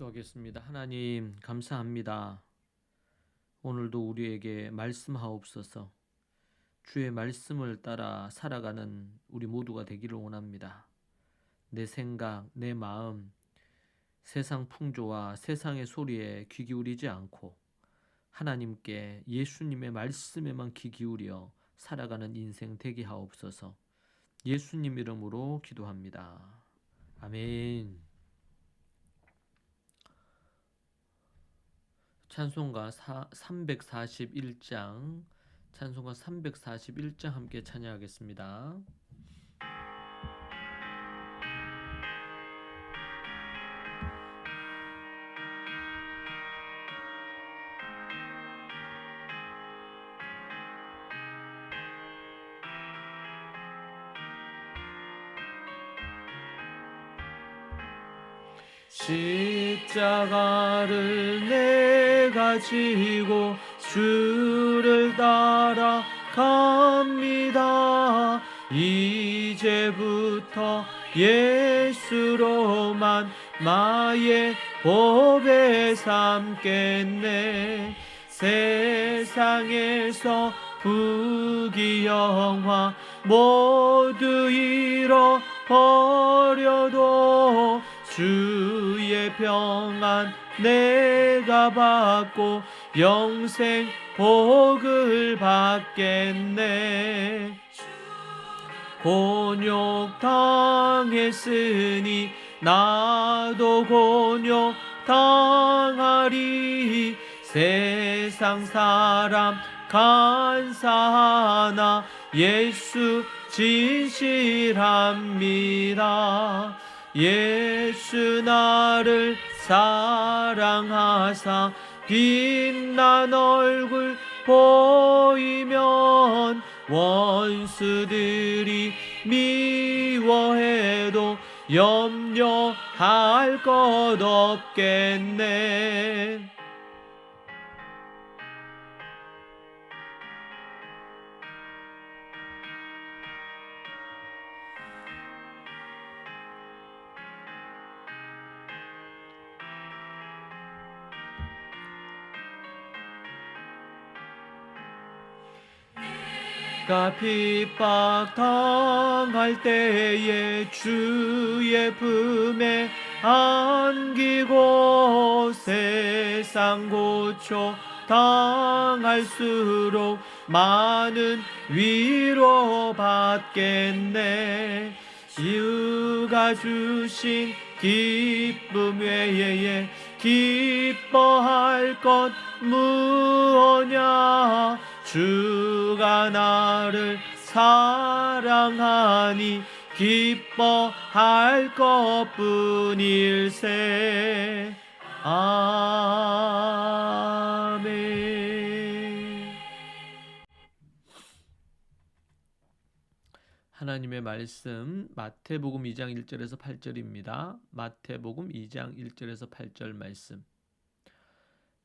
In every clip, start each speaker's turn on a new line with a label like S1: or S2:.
S1: 기도하겠습니다. 하나님 감사합니다. 오늘도 우리에게 말씀하옵소서. 주의 말씀을 따라 살아가는 우리 모두가 되기를 원합니다. 내 생각, 내 마음, 세상 풍조와 세상의 소리에 귀 기울이지 않고 하나님께 예수님의 말씀에만 귀 기울여 살아가는 인생 되게 하옵소서. 예수님 이름으로 기도합니다. 아멘. 찬송가 341장 찬송가 341장 함께 찬양하겠습니다. 십자가를 내 가 지고 주를 따라 갑니다. 이제부터 예수로만 나의 법에 삼겠네. 세상에서 부귀영화 모두 잃어버려도 주의 평안 내가 받고 영생 복을 받겠네 곤욕 당했으니 나도 곤욕 당하리 세상 사람 간사하나 예수 진실합니다. 예수 나를 사랑하사 빛난 얼굴 보이면 원수들이 미워해도 염려할 것 없겠네. 내가 핍박 당할 때에 주의 품에 안기고 세상 고초 당할수록 많은 위로 받겠네. 이유가 주신 기쁨 외에 기뻐할 것 무엇냐 주가 나를 사랑하니 기뻐할 것뿐일세. 아멘. 하나님의 말씀 마태복음 2장 1절에서 8절입니다. 마태복음 2장 1절에서 8절 말씀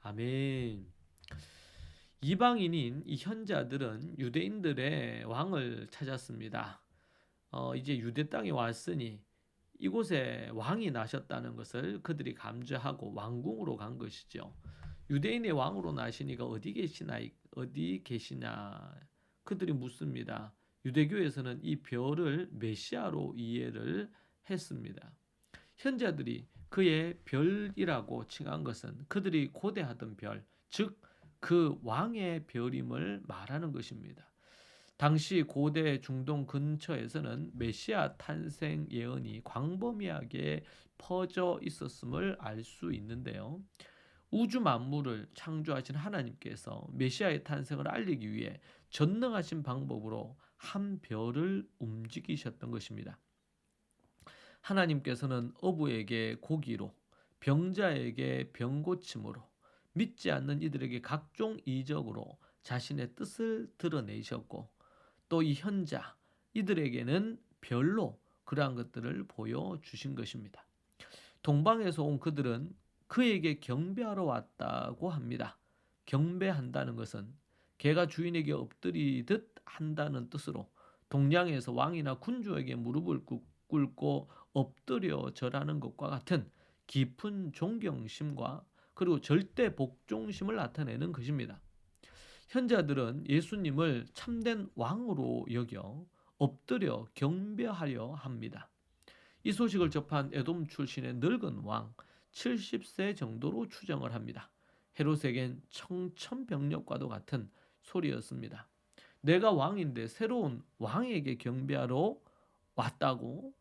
S1: 아멘. 이방인인 이 현자들은 유대인들의 왕을 찾았습니다. 어, 이제 유대 땅에 왔으니 이곳에 왕이 나셨다는 것을 그들이 감지하고 왕궁으로 간 것이죠. 유대인의 왕으로 나시니가 어디 계시나 어디 계시냐 그들이 묻습니다. 유대교에서는 이 별을 메시아로 이해를 했습니다. 현자들이 그의 별이라고 칭한 것은 그들이 고대하던 별, 즉 그 왕의 별임을 말하는 것입니다. 당시 고대 중동 근처에서는 메시아 탄생 예언이 광범위하게 퍼져 있었음을 알 수 있는데요. 우주 만물을 창조하신 하나님께서 메시아의 탄생을 알리기 위해 전능하신 방법으로 한 별을 움직이셨던 것입니다. 하나님께서는 어부에게 고기로, 병자에게 병고침으로, 믿지 않는 이들에게 각종 이적으로 자신의 뜻을 드러내셨고 또 이 현자 이들에게는 별로 그러한 것들을 보여주신 것입니다. 동방에서 온 그들은 그에게 경배하러 왔다고 합니다. 경배한다는 것은 개가 주인에게 엎드리듯 한다는 뜻으로 동양에서 왕이나 군주에게 무릎을 꿇고 엎드려 절하는 것과 같은 깊은 존경심과 그리고 절대 복종심을 나타내는 것입니다. 현자들은 예수님을 참된 왕으로 여겨 엎드려 경배하려 합니다. 이 소식을 접한 에돔 출신의 늙은 왕 70세 정도로 추정을 합니다. 헤롯에겐 청천벽력과도 같은 소리였습니다. 내가 왕인데 새로운 왕에게 경배하러 왔다고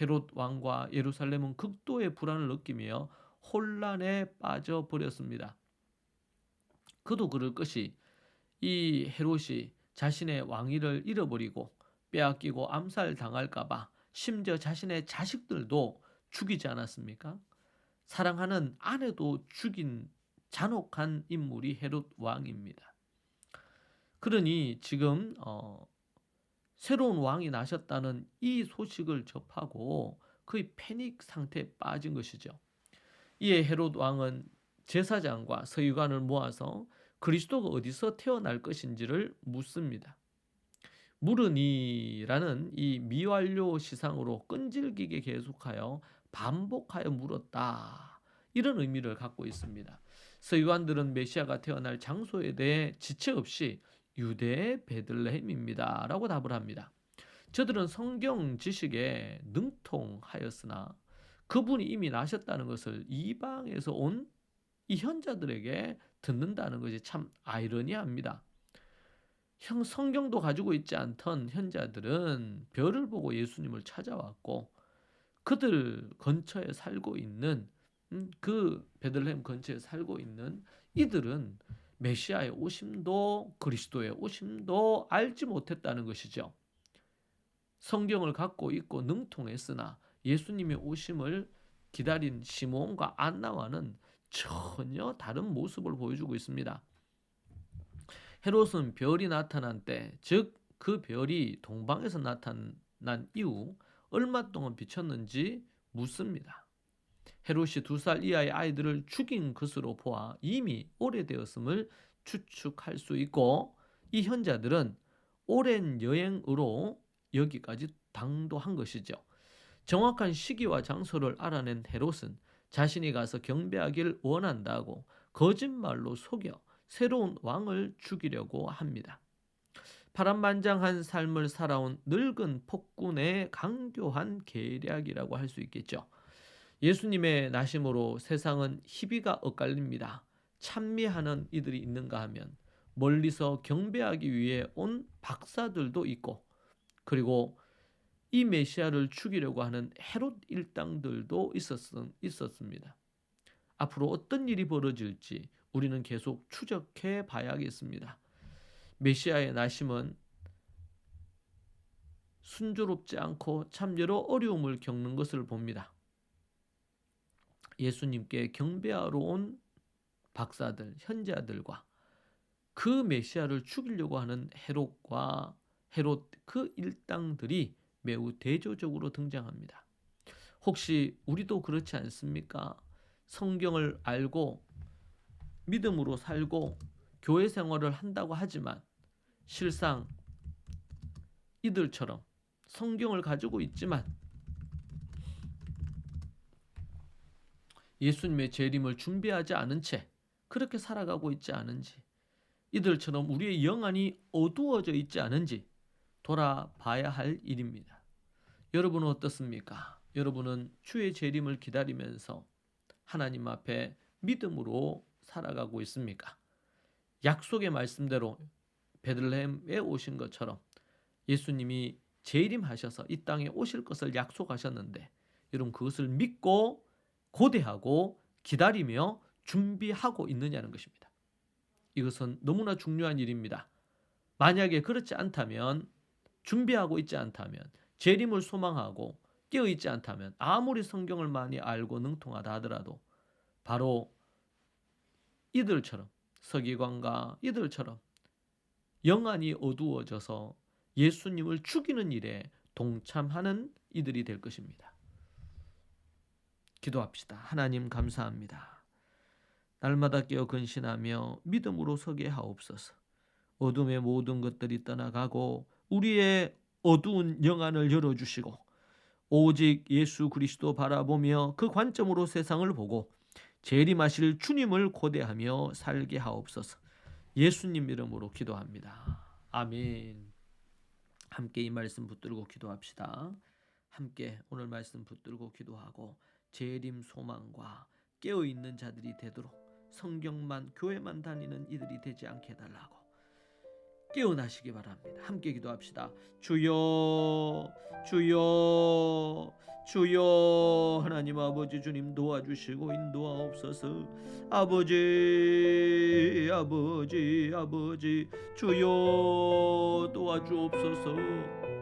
S1: 헤롯 왕과 예루살렘은 극도의 불안을 느끼며 혼란에 빠져 버렸습니다. 그도 그럴 것이 이 헤롯이 자신의 왕위를 잃어버리고 빼앗기고 암살 당할까봐 심지어 자신의 자식들도 죽이지 않았습니까? 사랑하는 아내도 죽인 잔혹한 인물이 헤롯 왕입니다. 그러니 지금 어, 새로운 왕이 나셨다는 이 소식을 접하고 그의 패닉 상태에 빠진 것이죠. 이에 헤롯 왕은 제사장과 서유관을 모아서 그리스도가 어디서 태어날 것인지를 묻습니다. 물으니라는 이 미완료 시상으로 끈질기게 계속하여 반복하여 물었다. 이런 의미를 갖고 있습니다. 서유관들은 메시아가 태어날 장소에 대해 지체 없이 유대 베들레헴입니다. 라고 답을 합니다. 저들은 성경 지식에 능통하였으나 그분이 이미 나셨다는 것을 이방에서 온 이 현자들에게 듣는다는 것이 참 아이러니합니다. 형 성경도 가지고 있지 않던 현자들은 별을 보고 예수님을 찾아왔고 그들 근처에 살고 있는 음, 그 베들레헴 근처에 살고 있는 이들은 메시아의 오심도 그리스도의 오심도 알지 못했다는 것이죠. 성경을 갖고 있고 능통했으나 예수님의 오심을 기다린 시몬과 안나와는 전혀 다른 모습을 보여주고 있습니다. 헤롯은 별이 나타난 때, 즉 그 별이 동방에서 나타난 이후 얼마 동안 비쳤는지 묻습니다. 헤롯이 두 살 이하의 아이들을 죽인 것으로 보아 이미 오래되었음을 추측할 수 있고 이 현자들은 오랜 여행으로 여기까지 당도한 것이죠. 정확한 시기와 장소를 알아낸 헤롯은 자신이 가서 경배하기를 원한다고 거짓말로 속여 새로운 왕을 죽이려고 합니다. 파란만장한 삶을 살아온 늙은 폭군의 강교한 계략이라고 할 수 있겠죠. 예수님의 나심으로 세상은 희비가 엇갈립니다. 찬미하는 이들이 있는가 하면 멀리서 경배하기 위해 온 박사들도 있고 그리고 이 메시아를 죽이려고 하는 헤롯 일당들도 있었, 습니다 앞으로 어떤 일이 벌어질지 우리는 계속 추적해 봐야겠습니다. 메시아의 나심은 순조롭지 않고 참 여러 어려움을 겪는 것을 봅니다. 예수님께 경배하러 온 박사들, 현자들과 그 메시아를 죽이려고 하는 헤롯과 헤롯 그 일당들이 매우 대조적으로 등장합니다. 혹시 우리도 그렇지 않습니까? 성경을 알고 믿음으로 살고 교회 생활을 한다고 하지만 실상 이들처럼 성경을 가지고 있지만 예수님의 재림을 준비하지 않은 채 그렇게 살아가고 있지 않은지 이들처럼 우리의 영안이 어두워져 있지 않은지 돌아봐야 할 일입니다. 여러분은 어떻습니까? 여러분은 주의 재림을 기다리면서 하나님 앞에 믿음으로 살아가고 있습니까? 약속의 말씀대로 베들레헴에 오신 것처럼 예수님이 재림하셔서 이 땅에 오실 것을 약속하셨는데 여러분 그것을 믿고 고대하고 기다리며 준비하고 있느냐는 것입니다. 이것은 너무나 중요한 일입니다. 만약에 그렇지 않다면 준비하고 있지 않다면 재림을 소망하고 깨어 있지 않다면 아무리 성경을 많이 알고 능통하다 하더라도 바로 이들처럼 서기관과 이들처럼 영안이 어두워져서 예수님을 죽이는 일에 동참하는 이들이 될 것입니다. 기도합시다. 하나님 감사합니다. 날마다 깨어 근신하며 믿음으로 서게 하옵소서. 어둠의 모든 것들이 떠나가고 우리의 어두운 영안을 열어주시고 오직 예수 그리스도 바라보며 그 관점으로 세상을 보고 재림하실 주님을 고대하며 살게 하옵소서. 예수님 이름으로 기도합니다. 아멘. 함께 이 말씀 붙들고 기도합시다. 함께 오늘 말씀 붙들고 기도하고 재림 소망과 깨어 있는 자들이 되도록 성경만 교회만 다니는 이들이 되지 않게 해달라고 깨어나시기 바랍니다. 함께 기도합시다. 주여, 주여, 주여, 하나님 아버지 주님 도와주시고 인도하옵소서. 아버지, 아버지, 아버지, 주여 도와주옵소서.